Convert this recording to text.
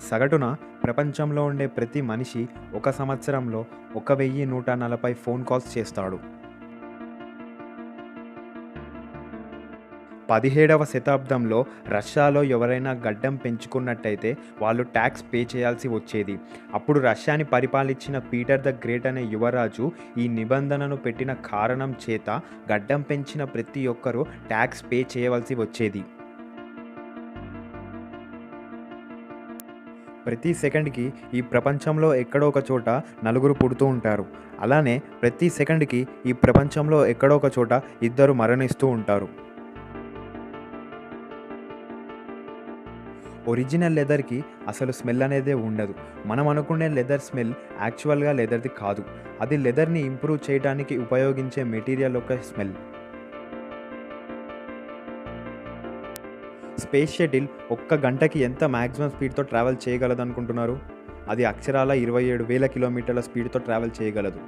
సగటున ప్రపంచంలో ఉండే ప్రతి మనిషి ఒక సంవత్సరంలో ఒక వెయ్యి నూట నలభై ఫోన్ కాల్స్ చేస్తాడు. పదిహేడవ శతాబ్దంలో రష్యాలో ఎవరైనా గడ్డం పెంచుకున్నట్టయితే వాళ్ళు ట్యాక్స్ పే చేయాల్సి వచ్చేది. అప్పుడు రష్యాని పరిపాలించిన పీటర్ ద గ్రేట్ అనే యువరాజు ఈ నిబంధనను పెట్టిన కారణం చేత గడ్డం పెంచిన ప్రతి ఒక్కరూ ట్యాక్స్ పే చేయవలసి వచ్చేది. ప్రతి సెకండ్కి ఈ ప్రపంచంలో ఎక్కడో ఒక చోట నలుగురు పుడుతూ ఉంటారు. అలానే ప్రతి సెకండ్కి ఈ ప్రపంచంలో ఎక్కడో ఒక చోట ఇద్దరు మరణిస్తూ ఉంటారు. ఒరిజినల్ లెదర్కి అసలు స్మెల్ అనేదే ఉండదు. మనం అనుకునే లెదర్ స్మెల్ యాక్చువల్గా లెదర్ది కాదు. అది లెదర్ని ఇంప్రూవ్ చేయడానికి ఉపయోగించే మెటీరియల్ యొక్క స్మెల్. స్పేస్ షటిల్ ఒక్క గంటకి ఎంత మ్యాక్సిమం స్పీడ్తో ట్రావెల్ చేయగలదు అనుకుంటున్నారు అది అక్షరాల ఇరవై ఏడు వేల కిలోమీటర్ల స్పీడ్తో ట్రావెల్ చేయగలదు.